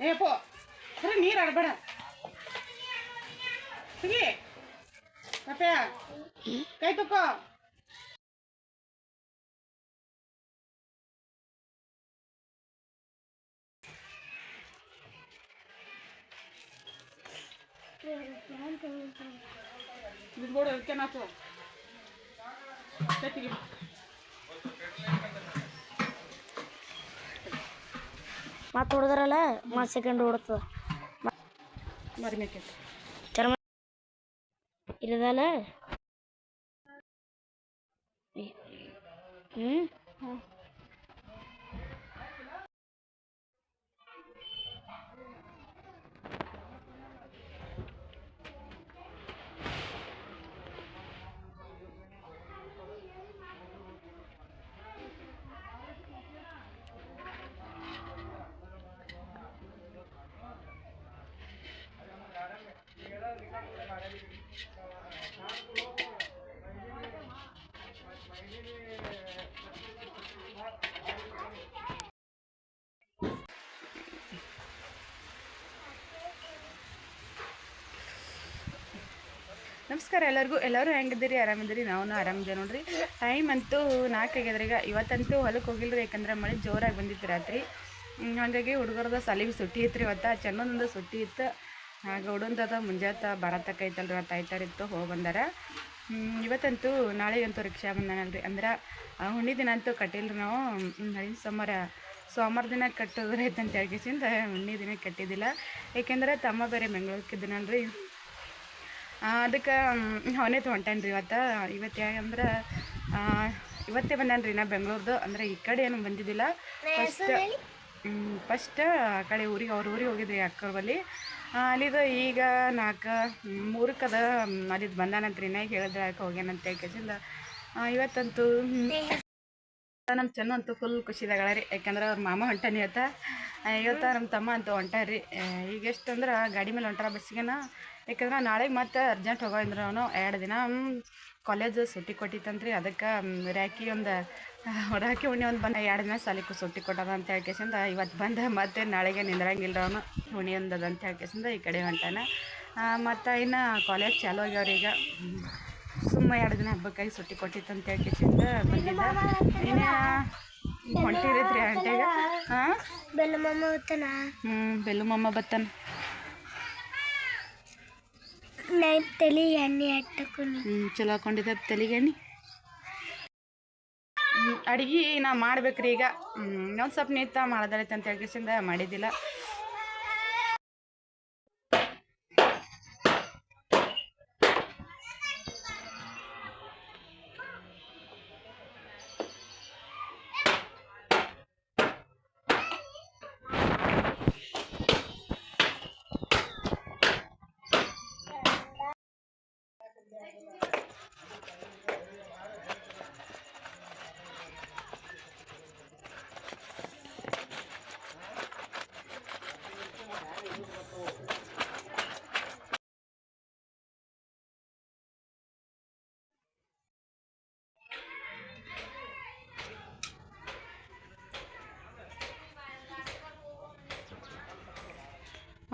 ಏ ಪೋ ಖರೆ ನೀರು ಆಡಬೇಡ ಸಿಗಿ ಕಪ್ಪೆ ಕೈ ತುಕ್ಕೋ ಬಿಡ್ಬೋಡು ಅದಕ್ಕೆ ನಾಕು ತೆಗಿಗೆ ಮತ್ತೆ ಹೊಡೆದ್ರಲ್ಲ ಮತ್ತೆ ಸೆಕೆಂಡ್ ಹೊಡ್ತದ ಮರಿ ಮೇಕೆ ಚರ್ಮ ಇರದಲ್ಲ ಹ್ಞೂ ನಮಸ್ಕಾರ ಎಲ್ಲರಿಗೂ. ಎಲ್ಲರೂ ಹೆಂಗಿದ್ದೀರಿ? ಆರಾಮಿದ್ದೀರಿ? ನಾವು ಆರಾಮಿದ್ದೀವಿ ನೋಡ್ರಿ. ಟೈಮ್ ಅಂತೂ ನಾಲ್ಕು ಆಗ್ಯದ್ರಿ ಈಗ. ಇವತ್ತಂತೂ ಹೊಲಕ್ಕೆ ಹೋಗಿಲ್ರಿ, ಯಾಕಂದ್ರೆ ಮಳೆ ಜೋರಾಗಿ ಬಂದಿತ್ತು ರಾತ್ರಿ. ಹಾಗಾಗಿ ಹುಡುಗರದ ಸಲಿಗೆ ಸುಟ್ಟಿ ಇತ್ತು ರೀ ಇವತ್ತು. ಚೆನ್ನೊಂದು ಸುಟ್ಟಿ ಇತ್ತು. ಹಾಗೆ ಹುಡುಗಂತದ ಮುಂಜಾತ ಬರತಕ್ಕ ಐತಲ್ರಿ ಇವತ್ತು ಇತ್ತು, ಹೋಗಿ ಬಂದಾರ. ಇವತ್ತಂತೂ ನಾಳೆ ಅಂತೂ ರಿಕ್ಷಾ ಬಂದಾನಲ್ರಿ. ಅಂದ್ರೆ, ಆ, ಹುಣ್ಣಿ ದಿನ ಅಂತೂ ಕಟ್ಟಿಲ್ರಿ ನಾವು. ಹಳಿನ ಸೋಮವಾರ ಸೋಮವಾರ ದಿನ ಕಟ್ಟೋದ್ರೆ ಐತಂತ ಹೇಳ್ಕೇಸಿಂದ ಹುಣ್ಣಿ ದಿನ ಕಟ್ಟಿದ್ದಿಲ್ಲ. ಏಕೆಂದ್ರೆ ತಮ್ಮ ಬೇರೆ ಬೆಂಗ್ಳೂರ್ಕಿದ್ದನಲ್ರಿ ಅದಕ್ಕೆ ಅವನೇ ತೊಗೊಂಟಾನ ರೀ ಇವತ್ತು. ಇವತ್ತು ಯಾಕಂದ್ರೆ ಇವತ್ತೇ ಬಂದಾನ ರೀ ನಾ ಬೆಂಗಳೂರ್ದು. ಅಂದರೆ ಈ ಕಡೆ ಏನು ಬಂದಿದ್ದಿಲ್ಲ. ಫಸ್ಟ್ ಫಸ್ಟ್ ಆ ಕಡೆ ಊರಿಗೆ ಅವ್ರ ಊರಿಗೆ ಹೋಗಿದ್ರಿ ಅಕ್ಕವ್ರ ಬಳಿ ಅಲ್ಲಿದು ಈಗ ನಾಲ್ಕು ಮೂರಕ್ಕೆ ಅದ ಅಲ್ಲಿದ್ದು ಬಂದಾನಂತ್ರಿ. ನಾ ಹೇಳಿದ್ರೆ ಯಾಕೆ ಹೋಗ್ಯಾನಂತ ಹೇಳ್ಕೇಸಿಂದ ಇವತ್ತಂತೂ ನಮ್ಮ ಚೆನ್ನ ಅಂತೂ ಫುಲ್ ಖುಷಿದಾಗಳ ರೀ. ಯಾಕಂದ್ರೆ ಅವ್ರ ಮಾಮ ಹೊಂಟಾನ ಇವತ್ತ. ಇವತ್ತು ನಮ್ಮ ತಮ್ಮ ಅಂತೂ ಹೊಂಟಾರಿ. ರೀ ಈಗ ಎಷ್ಟು ಅಂದ್ರೆ ಗಾಡಿ ಮೇಲೆ ಹೊಂಟಾರ ಬಸ್ಸಿಗೆನ. ಯಾಕಂದ್ರೆ ನಾಳೆಗೆ ಮತ್ತೆ ಅರ್ಜೆಂಟ್ ಹೋಗೋಂದ್ರೆ ಅವನು ಎರಡು ದಿನ ಕಾಲೇಜ್ ಸುಟ್ಟಿ ಕೊಟ್ಟಿತ್ತಂತ್ರಿ. ಅದಕ್ಕೆ ರಾಕಿ ಒಂದು ರಾಕಿ ಹುಣ್ಣಿ ಒಂದು ಬಂದ ಎರಡು ದಿನ ಸಾಲಿಗೆ ಸುಟ್ಟಿ ಕೊಟ್ಟದ ಅಂತ ಹೇಳ್ಕೇಸಿಂದ ಇವತ್ತು ಬಂದ ಮತ್ತೆ ನಾಳೆಗೆ ನಿಂದ್ರಂಗಿಲ್ಲ ಅವನು ಉಣಿ ಒಂದದ ಅಂತ ಹೇಳ್ಕೇಸಿಂದ ಈ ಕಡೆ ಹೊಂಟಾನ. ಮತ್ತು ಇನ್ನು ಕಾಲೇಜ್ ಚಾಲು ಆಗ್ಯಾವ್ರಿ ಈಗ. ಸುಮ್ಮ ಎರಡು ದಿನ ಹಬ್ಬಕ್ಕಾಗಿ ಸುಟ್ಟಿ ಕೊಟ್ಟಿತ್ತು ಅಂತ ಹೇಳ್ಕೇಸಿಂದ ಬಂದಿದ್ದ ಇನ್ನು ಹೊಂಟಿರತ್ರಿ ಆಂಟಿಗೆ? ಹಾಂ ಬೆಲ್ಲ ಬತ್ತಾನ? ಬೆಲ್ಲಮ್ಮಮ್ಮ ಹ್ಞೂ ಬೆಲ್ಲು ಮಮ್ಮ ಬತ್ತಾನ. ನೈ ತಲೆ ಎಣ್ಣೆ ಚಲೋ ಅಡಿಗೆ ನಾ ಮಾಡ್ಬೇಕ್ರಿ ಈಗ. ಒಂದು ಸ್ವಲ್ಪ ನೀತ ಮಾಡೋದೈತೆ ಅಂತ ಹೇಳ್ಕೇಸಿಂದ ಮಾಡಿದ್ದಿಲ್ಲ.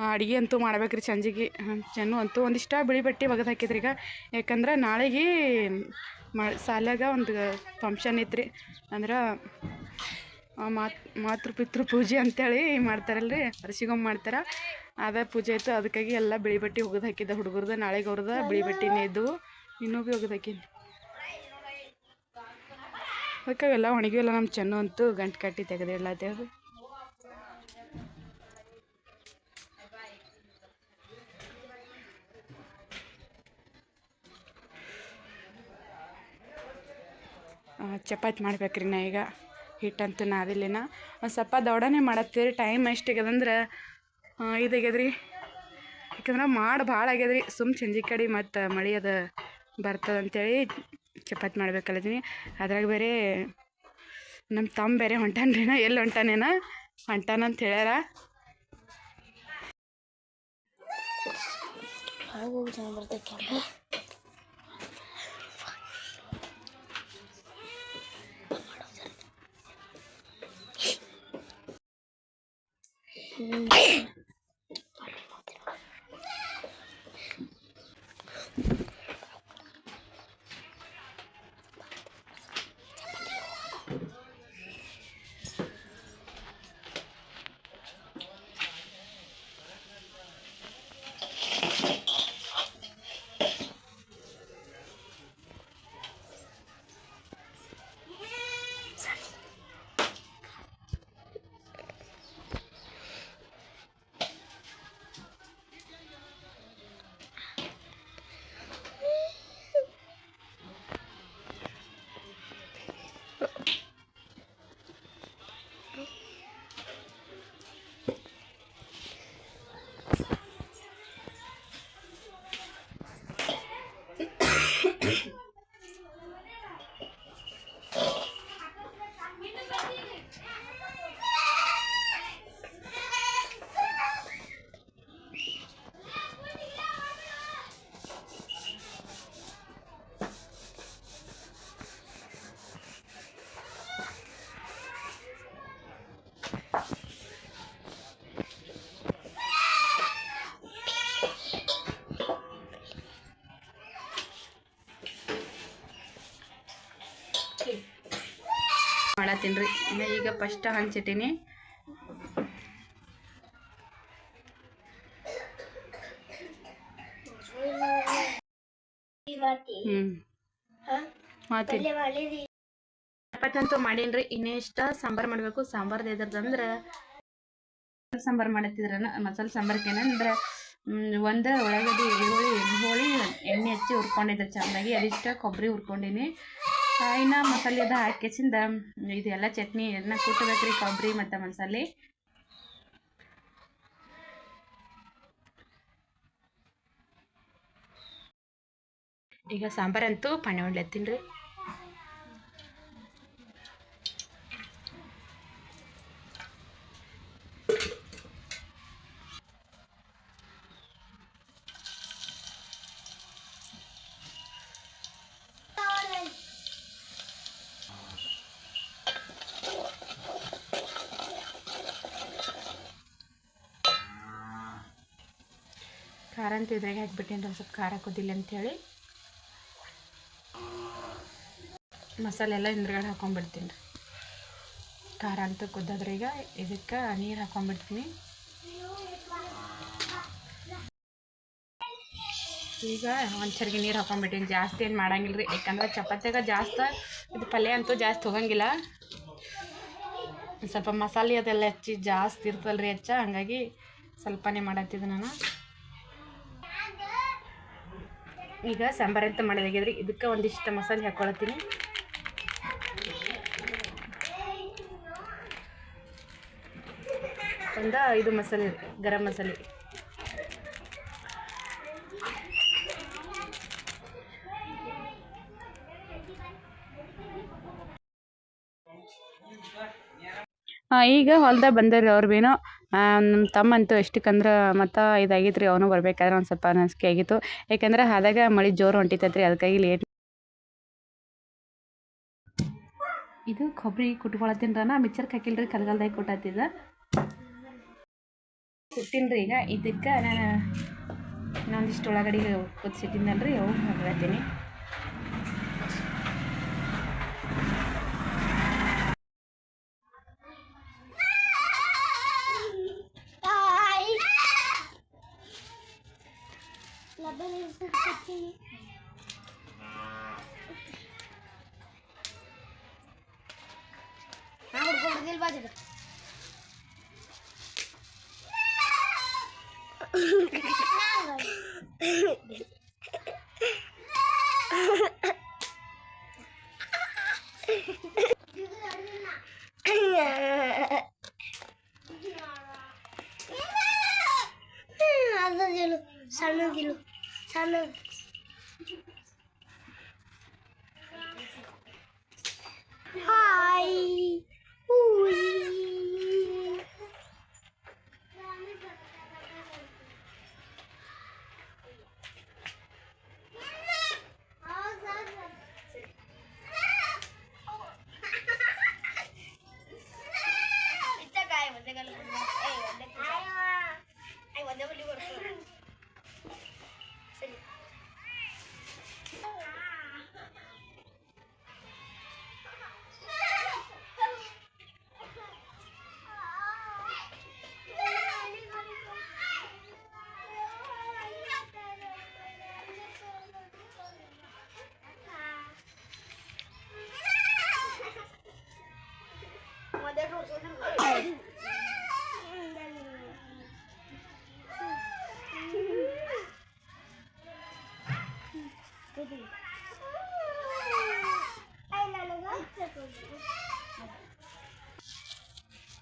ಅಡುಗೆ ಅಂತೂ ಮಾಡ್ಬೇಕ್ರಿ ಸಂಜೆಗೆ. ಚೆನ್ನು ಅಂತೂ ಒಂದಿಷ್ಟು ಬಿಳಿ ಬಟ್ಟೆ ಒಗೆದು ಹಾಕಿದ್ರಿ ಈಗ. ಯಾಕಂದ್ರೆ ನಾಳೆಗೆ ಮ, ಸಾಲ್ಯಾಗ ಒಂದು ಫಂಕ್ಷನ್ ಐತ್ರಿ. ಅಂದ್ರೆ ಮಾತ್, ಮಾತೃ ಪಿತೃ ಪೂಜೆ ಅಂತೇಳಿ ಮಾಡ್ತಾರಲ್ರಿ. ಅರ್ಶಿಗೊಮ್ಮೆ ಮಾಡ್ತಾರೆ. ಅದೇ ಪೂಜೆ ಆಯಿತು. ಅದಕ್ಕಾಗಿ ಎಲ್ಲ ಬಿಳಿ ಬಟ್ಟೆ ಒಗೆದು ಹಾಕಿದ್ದೆ ಹುಡುಗರ್ದು, ನಾಳೆಗೆ ಅವ್ರದ್ದು ಬಿಳಿ ಬಟ್ಟೆನೇ ಇದ್ದವು ಇನ್ನೂ ಭೀ ಒಗೆದು ಅದಕ್ಕಾಗಿ ಅವೆಲ್ಲ ಒಣಗಿವೆಲ್ಲ ನಮ್ಮ ಚೆನ್ನು ಅಂತೂ ಗಂಟು ಕಟ್ಟಿ ತೆಗೆದಿಲ್ಲ ಅಂತೇಳಿ ಮಾಡ್ಬೇಕು ರೀ ನಾ ಈಗ. ಹಿಟ್ಟಂತೂ ನಾದಿಲ್ಲಿನ. ಒಂದು ಸ್ವಲ್ಪ ದೌಡನೆ ಮಾಡತ್ತೀರಿ ಟೈಮ್ ಎಷ್ಟಾಗ್ಯದಂದ್ರೆ ಇದಾಗ್ಯದ್ರಿ ಯಾಕಂದ್ರೆ ಮಾಡಿ ಭಾಳ ಆಗ್ಯದ್ರಿ. ಸುಮ್ಮ ಸಂಜೆ ಕಡೆ ಮತ್ತು ಮಳೆ ಅದು ಬರ್ತದೆ ಅಂತೇಳಿ ಚಪಾತಿ ಮಾಡ್ಬೇಕಲ್ಲದೀನಿ. ಅದ್ರಾಗ ಬೇರೆ ನಮ್ಮ ತಮ್ಮ ಬೇರೆ ಹೊಂಟಾನ್ರಿ ನಾ ಎಲ್ಲಿ ಹೊಂಟಾನೇನ? ಹೊಂಟಾನಂತ ಹೇಳ್ಯಾರ. ಒಳಗೆ ಹೋಗಿ Hmm. ಮಾಡತ್ತೀನಿ ರೀ. ಈಗ ಫಸ್ಟ್ ಹಂಚಿಟ್ಟಿನಿ ಚಪಾತಂತೂ ಮಾಡೀನಿ ರೀ. ಮಾಡೀನಿ ಇನ್ನೆಷ್ಟ ಸಾಂಬಾರ್ ಮಾಡಬೇಕು. ಸಾಂಬಾರ್ದು ಎದ್ರದಂದ್ರೆ ಸಾಂಬಾರ್ ಮಾಡತ್ತಿದ್ರ ಮಸಾಲೆ ಸಾಂಬಾರ್ಗೆ ಏನಂದ್ರೆ ಒಂದು ಉಳ್ಳಾಗಡ್ಡಿ, ಈರುಳ್ಳಿ, ಹೋಳಿ, ಎಣ್ಣೆ ಹಚ್ಚಿ ಹುರ್ಕೊಂಡಿದ್ದೆ. ಚೆನ್ನಾಗಿ ಅದಿಷ್ಟ ಕೊಬ್ಬರಿ ಹುರ್ಕೊಂಡಿನಿ. ಆ, ಇನ್ನು ಮಸಾಲೆ ಅದು ಹಾಕಿಸಿಂದ ಇದೆಲ್ಲ ಚಟ್ನಿ ಎಲ್ಲ ಕುಟ್ಟಬೇಕ್ರಿ ಕೊಬ್ಬರಿ ಮತ್ತು ಮಸಾಲೆ. ಈಗ ಸಾಂಬಾರಂತೂ ಪಣ್ಯ ಹೊಡ್ಲತ್ತೀನಿ ರೀ. ಖಾರ ಅಂತ ಇದ್ರಾಗೆ ಹಾಕ್ಬಿಟ್ಟೇನ್ರಿ ಒಂದು ಸ್ವಲ್ಪ ಖಾರ ಕುದಿಲ್ಲ ಅಂಥೇಳಿ ಮಸಾಲೆ ಎಲ್ಲ ಹಿಂದ್ಗಡೆ ಹಾಕೊಂಡ್ಬಿಡ್ತೀನಿ ರೀ. ಖಾರ ಅಂತ ಕುದ್ದಾದ್ರೆ ಈಗ ಇದಕ್ಕೆ ನೀರು ಹಾಕೊಂಡ್ಬಿಡ್ತೀನಿ ಈಗ ಒಂದು ನೀರು ಹಾಕೊಂಡ್ಬಿಟ್ಟಿನಿ ಜಾಸ್ತಿ ಏನು ಮಾಡಂಗಿಲ್ಲ ರೀ ಯಾಕಂದ್ರೆ ಚಪಾತಿಯಾಗ ಜಾಸ್ತಿ, ಇದು ಪಲ್ಯ ಅಂತೂ ಜಾಸ್ತಿ ಹೋಗಂಗಿಲ್ಲ ಸ್ವಲ್ಪ ಮಸಾಲೆ ಅದೆಲ್ಲ ಹೆಚ್ಚಿ ಜಾಸ್ತಿ ಇರ್ತಲ್ಲ ರೀ ಹೆಚ್ಚ, ಹಂಗಾಗಿ ಸ್ವಲ್ಪನೇ ಮಾಡತ್ತಿದ್ದೆ ನಾನು. ಈಗ ಸಾಂಬಾರ್ ಅಂತ ಮಾಡೋದಾಗಿದ್ರಿ? ಇದಕ್ಕೆ ಒಂದಿಷ್ಟು ಮಸಾಲೆ ಹಾಕ್ಕೊಳತ್ತೀನಿ ಒಂದು ಇದು ಮಸಾಲೆ, ಗರಂ ಮಸಾಲೆ. ಈಗ ಹೊಲ್ದಾಗ ಬಂದವ್ರಿ ಅವ್ರು ಭೀನೋ ನಮ್ಮ ತಮ್ಮ ಅಂತೂ ಎಷ್ಟಕ್ಕಂದ್ರೆ ಮತ್ತು ಇದಾಗಿತ್ತು ರೀ ಅವನು ಬರ್ಬೇಕಾದ್ರೆ ಒಂದು ಸ್ವಲ್ಪ ಅನಿಸಿಕೆ ಆಗಿತ್ತು. ಯಾಕಂದ್ರೆ ಆದಾಗ ಮಳೆ ಜೋರು ಹೊಂಟಿತೈತೆ ರೀ ಅದಕ್ಕಾಗಿ ಲೇಟ್ ಇದು ಕೊಬ್ಬರಿ ಕುಟ್ಕೊಳತ್ತೀನಿ ನಾ ಮಿಕ್ಸರ್ಗೆ ಹಾಕಿಲ್ಲ ರೀ ಕಲ್ಗಲ್ದಾಗ ಕುಟ್ಟತ್ತಿದ್ದ ಕುಟ್ಟಿನಿ ರೀ ಈಗ, ಇದಕ್ಕೆ ನಾನು ಇನ್ನೊಂದಿಷ್ಟು ಉಳ್ಳಾಗಡ್ಡಿ ಕುದಿಸಿಟ್ಟಿದ್ದಲ್ಲ ರೀ ಅವು ಹಾಕ್ತೀನಿ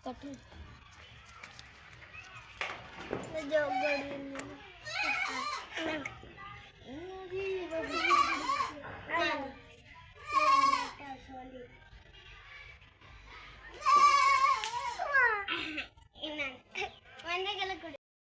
tapi Sejauh gue ini Nah.